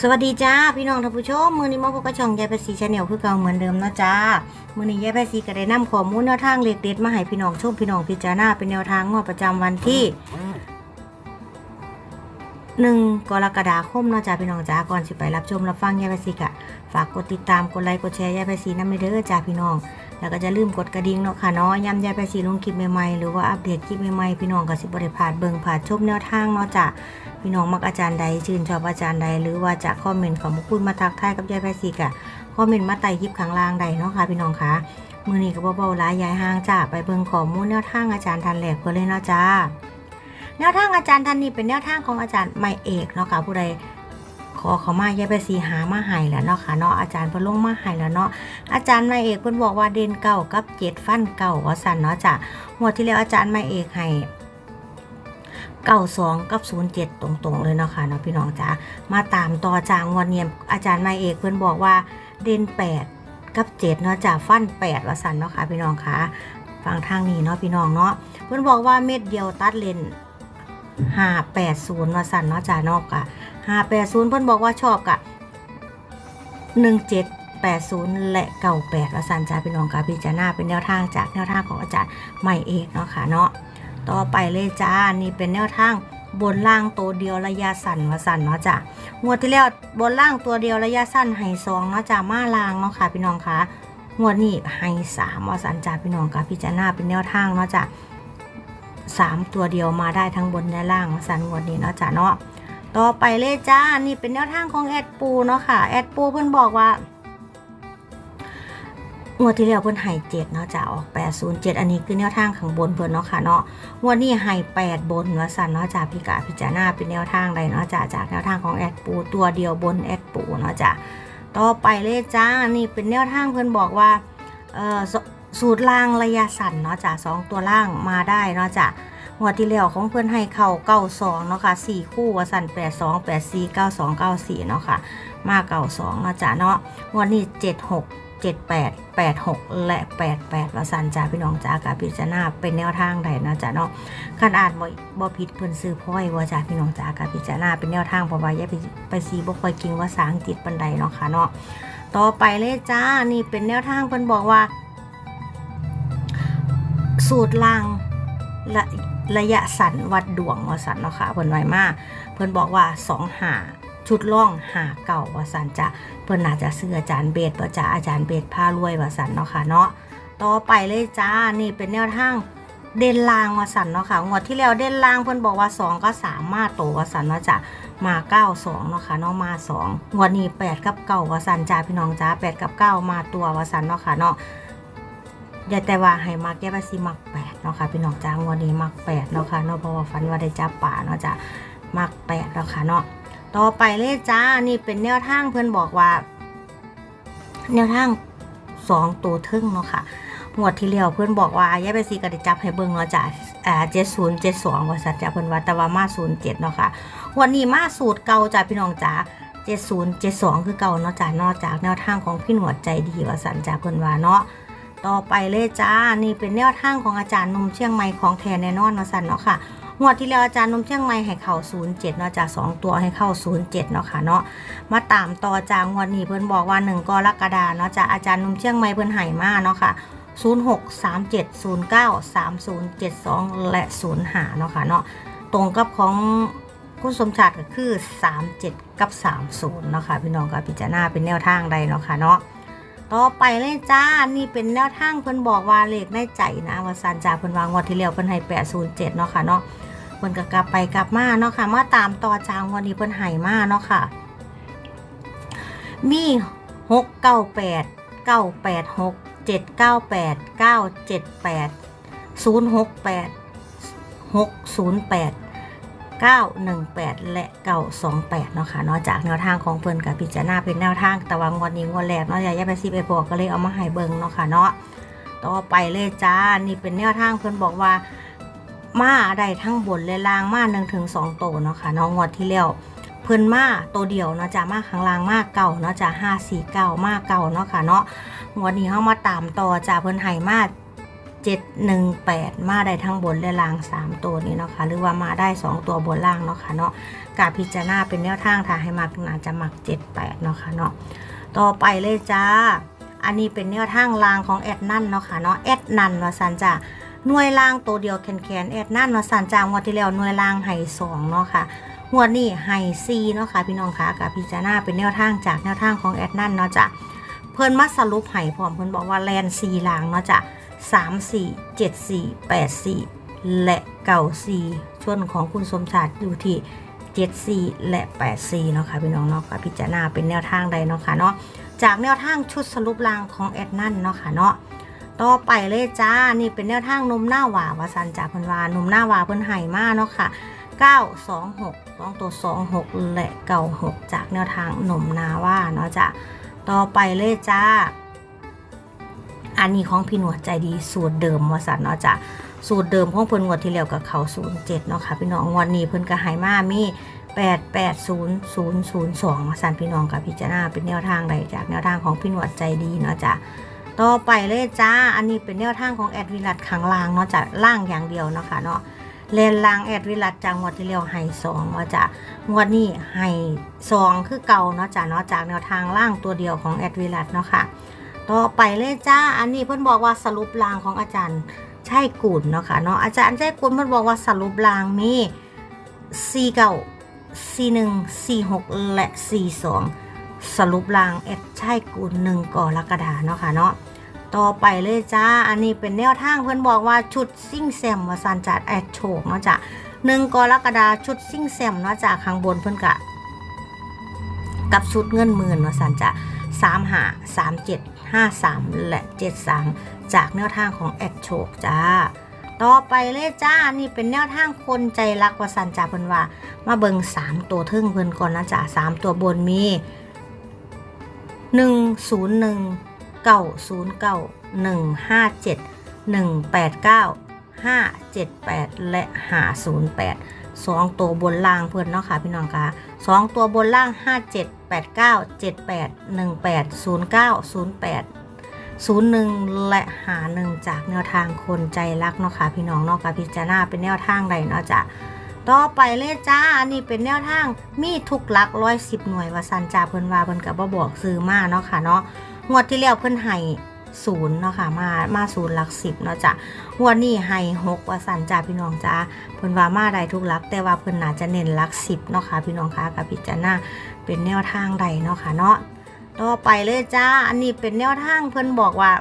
สวัสดีจ้าพี่น้องท่านผู้ชมมือนี้มาพบกับช่องยายภาษีชาแนลคือเก่าเหมือนเดิมนะจ้ามือนี้ยายภาษีก็ได้นำข้อมูลแนวทางเล็กเด็ดมาให้พี่น้องชมพี่น้องพิจารณาเป็นแนวทางงวดประจำวันที่หนึ่งกรกฎาคมนะจ้าพี่น้องจ้าก่อนสิไปรับชมรับฟังยายภาษีกะฝากกดติดตามกดไลค์กดแชร์ยายภาษีน้ำเด้อจ้าพี่น้อง แล้วก็จะลืมกดกระดิ่งเนาะค่ะเนาะย้ำยายภาษีลงคลิปใหม่ๆหรือว่าอัปเดตคลิปใหม่ๆพี่น้องก็สิบริพลาดเบิ่งผ่านชมแนวทางเนาะจ้า พี่น้องมักอาจารย์ใดชื่นชอบอาจารย์ใด หรือว่าจะคอมเมนต์ของคุณมาทักทายกับยายแพรซีกะคอมเมนต์มาไต่คลิปข้างล่างใดเนาะค่ะพี่น้องคะมือนี้ก็เบาๆหลายยายห่างจ้าไปเบิ่งข้อมูลแนวทางอาจารย์ทันแหลกเพื่อเลยเนาะจ้าแนวทางอาจารย์ทันนี้เป็นแนวทางของอาจารย์ไม่เอกเนาะค่ะผู้ใดขอเขามายายแพรซีหามาให้แล้วเนาะค่ะเนาะอาจารย์พิ่นลงมาให้แล้วเนาะอาจารย์ไม่เอกเพิ่นบอกว่าเด่นเก่ากับเจ็ดฟันเก่าว่าสันเนาะจ้ะงวดที่แล้วอาจารย์ไม่เอกให้ 92 กับ 07 ตรงๆ เลยเนาะค่ะเนาะพี่น้องจ้ามาตามต่อจางวันเนียมอาจารย์นาเอกเพื่อนบอกว่าเด่น 8 กับ 7 เนาะจ้าฟัน 8ว่าสันเนาะค่ะพี่น้องค่ะฟังทางนี้เนาะพี่น้องเนาะเพื่อนบอกว่าเม็ดเดียวตัดเลน580ว่าสันเนาะจ้านอกกะ580 เพื่อนบอกว่าชอบกะ1780 และ98ว่าสันจ้าพี่น้องค่ะพิจารณาเป็นแนวทางจากแนวทางของอาจารย์ใหม่เอกเนาะค่ะเนาะ ต่อไปเลยจ้า นี่เป็นแนวทางบนล่างตัวเดียวระยะสั้นว่าสั้นเนาะจ้ะงวดที่แล้วบนล่างตัวเดียวระยะสั้นให้สองเนาะจ้ะมาล่างเนาะค่ะพี่น้องคะงวดนี้ให้สามว่าสั้นจ้าพี่น้องคะพิจารณาเป็นแนวทางเนาะจ้ะสามตัวเดียวมาได้ทั้งบนและล่างว่าสั้นงวดนี้เนาะจ้ะเนาะต่อไปเลยจ้านี่เป็นแนวทางของแอดปูเนาะค่ะแอดปูเพิ่นบอกว่า งวดที่แล้วเพิ่นให้เจ็ดเนาะจ้ะออก807อันนี้คือแนวทางข้างบนเพิ่นเนาะค่ะเนาะงวดนี้ให้8บนว่าสันเนาะจ้ะพี่กาพิจารณาเป็นแนวทางใดเนาะจ้ะจากแนวทางของแอดปูตัวเดียวบนแอดปูเนาะจ้ะต่อไปเลยจ้านี่เป็นแนวทางเพิ่นบอกว่าเอ่อสูตรล่างระยะสั้นเนาะจ้ะสองตัวล่างมาได้เนาะจ้ะงวดที่แล้วของเพิ่อนให้เข่าเก้าสองเนาะค่ะสี่คู่ว่าสั่นแปดสองแปดสี่เก้าสองเก้าสี่เนาะค่ะ มาเก้าสองเนาะจ้ะเนาะงวดนี้เจ็ดหก 78 86 และ 88 ว่าสันจ้าพี่น้องจ้ากาพิจารณาเป็นแนวทางใดนะจ้าเนาะคันอ่านบ่บ่ผิดเพิ่นซื้อพ้อยว่าจ้าพี่น้องจ้ากาพิจารณาเป็นแนวทางเพราะว่าอย่าไปไปซีบ่ค่อยก่งว่าสาอังกฤษปานใดเนาะค่ะเนาะต่อไปเลยจ้านี่เป็นแนวทางเพิ่นบอกว่า สูตรล่างระระยะสั้นวัดดวงว่าสันเนาะค่ะเพิ่นไวมาก เพิ่นบอกว่า2หาชุดล่องหาเก่าว่าสันจ้ะ เพิ่นน่าจะซื้ออาจารย์เบสว่าจะอาจารย์เบสผ้ารวยว่าสันเนาะค่ะเนาะต่อไปเลยจ้านี่เป็นแนวทางเด่นลางว่าสันเนาะค่ะงวดที่แล้วเด่นลางเพิ่นบอกว่า 2 ก็3มาโตว่าสันเนาะจ้ะมา 9 2เนาะค่ะเนาะมา2งวดนี้ 8 กับ9ว่าสันจ้าพี่น้องจ้า8 กับ 9 มาตัวว่าสันเนาะค่ะเนาะอย่าแต่ว่าให้มักแก้ไปสิมัก8เนาะค่ะพี่น้องจ้างวดนี้มัก8เนาะค่ะเนาะเพราะว่าฝันว่าได้จับป่าเนาะจ้ะมัก8เนาะค่ะเนาะ ต่อไปเลยจ้า นี่เป็นแนวทางเพื่อนบอกว่า แนวทางสองตัวทึ่งเนาะค่ะงวดที่แล้วเพื่อนบอกว่าย่าไปซีกระดิจับให้เบิ่งเนาะจ้ะอ่าเจ็ดศูนย์เจ็ดสองว่าสัจจะเพื่อนว่าแต่ว่ามาศูนย์เจ็ดเนาะค่ะวันนี้มาสูตรเก่าจ้ะพี่น้องจ้าเจ็ดศูนย์เจ็ดสองคือเก่าเนาะจ้ะนอกจากแนวทางของพี่หนวดใจดีว่าสันจ้ะเพื่อนว่าเนาะต่อไปเลยจ้า นี่เป็นแนวทางของอาจารย์นมเชียงใหม่ของแทนแน่นอนเนาะสันเนาะค่ะ งวดที่แล้วอาจารย์นมเชียงใหม่ให้เข้า07เนาะจาก2ตัวให้เข้า07เนาะค่ะเนาะมาตามต่อจากงวดนี้เพิ่นบอกว่า1กรกฎาเนาะจากอาจารย์นมเชียงใหม่เพิ่นให้มาเนาะค่ะ0637093072 และ 05เนาะค่ะเนาะตรงกับของคุณสมชาติก็คือ 37 กับ 30เนาะค่ะพี่น้องก็พิจารณาเป็นแนวทางใดเนาะค่ะเนาะ ต่อไปเลยจ้า นี่เป็นแนวทางเพิ่นบอกว่าเลขในใจนะว่าสันจ่าเพิ่นวางงวดที่แล้วเพิ่นให้807เนาะค่ะเนาะเพิ่นก็กลับไปกลับมาเนาะค่ะมาตามต่อจางวันนี้เพิ่นให้มาเนาะค่ะ มี698 986 798 978 068 608 918 และ928เนาะค่ะเนาะจากแนวทางของเพิ่นกับพิจารณาเป็นแนวทางแต่ว่างวดนี้งวดแรกเนาะยายาไปซีไปบอกก็เลยเอามาให้เบิ่งเนาะค่ะเนาะต่อไปเลยจ้านี่เป็นแนวทางเพิ่นบอกว่ามาได้ทั้งบนและล่างมา1ถึง2โตวเนาะค่ะเนาะงวดที่แล้วเพิ่นมาตัวเดียวเนาะจ้ามาข้างล่างมาเก่าเนาะจ้า5 4 9มาเก่าเนาะค่ะเนาะงวดนี้เฮามาตามต่อจ้าเพิ่นให้มา 718 มาได้ทั้งบนและล่าง 3 ตัวนี้เนาะค่ะหรือว่ามาได้ 2 ตัวบนล่างเนาะค่ะเนาะกาพิจารณาเป็นแนวทางถ้าให้มักน่าจะมัก 78 เนาะค่ะเนาะต่อไปเลยจ้า อันนี้เป็นแนวทางล่างของแอดนั่นเนาะค่ะเนาะแอดนันว่าสันจ้าหน่วยล่างตัวเดียวแขนๆแอดนั่นวาสันจ้างวดที่แล้วหน่วยล่างไห่สองเนาะค่ะงวดนี้ไห่ซีเนาะค่ะพี่น้องคะกับพิจารณาเป็นแนวทางจากแนวทางของแอดนั่นเนาะจ้ะเพิ่นมาสรุปไห่พร้อมเพิ่นบอกว่าแลนซีลางเนาะจ้ะ สามสี่เจ็ดสี่แปดสี่และเก่าสี่ส่วนของคุณสมชาติอยู่ที่เจ็ดสี่และแปดสี่เนาะค่ะพี่น้องเนาะกับพิจารณาเป็นแนวทางใดเนาะค่ะเนาะจากแนวทางชุดสรุปรางของแอดนั่นเนาะค่ะเนาะต่อไปเลยจ้า นี่เป็นแนวทางนมหน้าหวาวาสันจากเพิ่นวานมหน้าหวาเพิ่นไห่มาเนาะค่ะ9 2 6 2ตัว 2 6 และเก่า6จากแนวทางนมนาว่าเนาะจ้ะต่อไปเลยจ้า อันนี้ของพี่หนวดใจดีสูตรเดิมวาสันเนาะจ้ะสูตรเดิมของเพิ่นงวดที่แล้วกับเขา07เนาะค่ะพี่น้องงวดนี้เพิ่นก็ไห่มามี880002มาสันพี่น้องกับพิจารณาเป็นแนวทางใดจากแนวทางของพี่หนวดใจดีเนาะจ้ะต่อไปเลยจ้า อันนี้เป็นแนวทางของแอดวิลัดขังลางเนาะจะล่างอย่างเดียวเนาะค่ะเนาะเลนลางแอดวิลัดจากงวดที่เรียวไฮสองเนาะจะงวดนี้ไฮสองคือเก่าเนาะจ้ะเนาะจากแนวทางล่างตัวเดียวของแอดวิลัดเนาะค่ะ ต่อไปเลยจ้า อันนี้เพิ่อนบอกว่าสรุปรางของอาจารย์ใช่กุลเนาะค่ะเนาะอาจารย์ใช่กุลเพิ่อนบอกว่าสรุปรางมี4เก่า4 1 4 6และ4 2สรุปรางแอดใช่กุลหนึ่งกรกฎาเนาะค่ะเนาะต่อไปเลยจ้า อันนี้เป็นแนวทางเพื่อนบอกว่าชุดซิ่งแซมวาซันจัดแอดโชกเนาะจ้ะหนึ่งกรกฎาชุดซิ่งแซมเนาะจ้ะข้างบนเพื่อนกะ กับชุดเงินหมื่นวาซันจะสามหาสามเจ็ด ห้าสามและเจ็ดสามจากแนวทางของแอดโชกจ้า ต่อไปเลยจ้า นี่เป็นแนวทางคนใจรักวาซันจ่าเพิ่นว่า มาเบิงสามตัวทึ่งเพิ่นก่อนนะจ้ะสามตัวบนมีหนึ่งศูนย์หนึ่งเก้าศูนย์เก้าหนึ่งห้าเจ็ดหนึ่งแปดเก้าห้าเจ็ดแปดและห้าศูนย์แปด สองตัวบนล่างเพื่อนเนาะค่ะพี่น้องคะสองตัวบนล่างห้าเจ็ดแปดเก้าเจ็ดแปดหนึ่งแปดศูนย์เก้าศูนย์แปดศูนย์หนึ่งและหาหนึ่งจากแนวทางคนใจรักเนาะค่ะพี่น้องเนาะค่ะพิจารณาเป็นแนวทางใดเนาะจ้ะต่อไปเลยจ้า อันนี้เป็นแนวทาง มีทุกหลักร้อยสิบหน่วยว่าสันจ่าเพิ่นว่าเพิ่นกับบ่บอกซื้อมาเนาะค่ะเนาะ งวดที่แล้วเพิ่นให้ ศูนย์เนาะค่ะมามาศูนย์หลักสิบเนาะจ้ะงวดนี้ให้หกว่าสันจ้าพี่น้องจ้าเพิ่นว่ามาได้ทุกหลัก แต่ว่าเพิ่นน่าจะเน้นหลักสิบเนาะค่ะพี่น้องคะกับพิจารณาเป็นแนวทางใดเนาะค่ะเนาะต่อไปเลยจ้าอันนี้เป็นแนวทางเพิ่นบอกว่า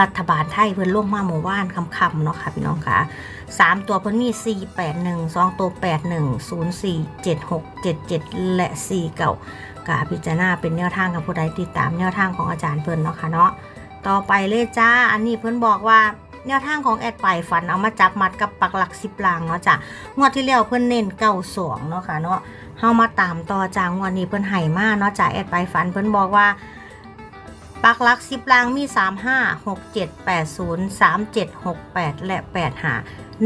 รัฐบาลไทยเพิ่นลงมาหมู่บ้านคำๆเนาะค่ะพี่น้องคะ สามตัวเพิ่นมี4 8 1 2ตัว8 1 0 4 7 6 7 7และ4เก่ากาพิจารณาเป็นแนวทางกับผู้ใดติดตามแนวทางของอาจารย์เพิ่นเนาะค่ะเนาะต่อไปเลยจ้า อันนี้เพิ่นบอกว่าแนวทางของแอดไปฝันเอามาจับมัดกับปักหลักสิบลางเนาะจ้ะงวดที่แล้วเพิ่นเน้นเก้าสองเนาะค่ะเนาะเฮามาตามต่อจางวดนี้เพิ่นไห่มากเนาะจ้ะแอดไปฝันเพิ่นบอกว่า ปักลักสิบลางมี 3 5 6 7 8 0 3 7 6 8 และ8หา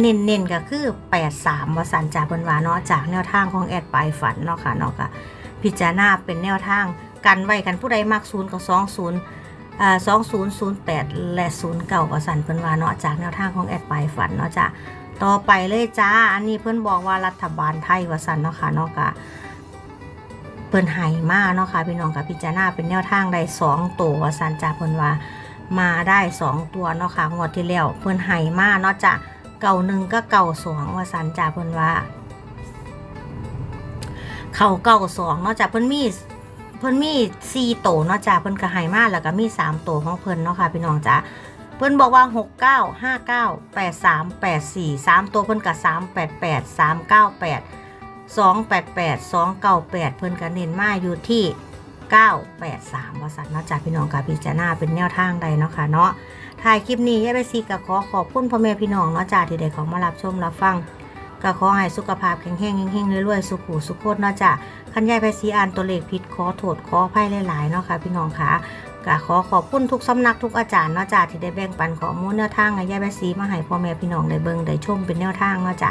เน้นๆก็คือ 8 3วสันจาเพิ่นวาเนาะจากแนวทางของแอดปลายฝันเนาะค่ะเนาะค่ะพิจารณาเป็นแนวทางกันไว้กันผู้ใดมัก0กับ20อ่า2008แปดและ09ก็สันเพิ่นว่าเนาะจากแนวทางของแอดปลายฝันเนาะจ้ะต่อไปเลยจ้าอันนี้เพิ่อนบอกว่ารัฐบาลไทยว่าสันเนาะค่ะเนาะค่ะ พิ่นไห่มากเนาะค่ะพี่น้องกับพิจารณาเป็นแนวทางได้สองตัวสันจ่าเพิ่นว่ามาได้สองตัวเนาะค่ะงวดที่แล้วเพิ่นไห่มากเนาะจ่ะเก่าหนึ่งก็เก่าสองว่าสันจ่าเพิ่นว่า เข่าเก่าสองเนาะจ่ะเพิ่นมีเพิ่นมีสี่ตัวเนาะจ่ะเพิ่นก็ไห่มากแล้วก็มีสามโตของเพิ่นเนาะค่ะพี่น้องจ้าเพิ่นบอกว่า 6 9 5 9 8 3 8 4 3 ตัวเพิ่นกับ3 8 8 3 9 8 288 298 เพิ่นก็เน้นมาอยู่ที่ 983ว่าสัตว์เนาะจากพี่น้องกับพิจารณาเป็นแนวทางใดเนาะค่ะเนาะถ่ายคลิปนี้ยายไปซีก็ขอขอบคุณพ่อแม่พี่น้องเนาะจ้าที่ได้ขอมารับชมรับฟังก็ขอให้สุขภาพแข็งแรงเฮงๆรวยๆสุขุสุขโคตรเนาะจ้าคันยายไปซีอ่านตัวเลขผิดขอโทษขออภัยหลายๆเนาะค่ะพี่น้องค่ะก็ขอขอบคุณทุกสำนักทุกอาจารย์เนาะจ้าที่ได้แบ่งปันข้อมูลแนวทางให้ยายไปซีมาให้พ่อแม่พี่น้องได้เบิ่งได้ชมเป็นแนวทางเนาะจ้า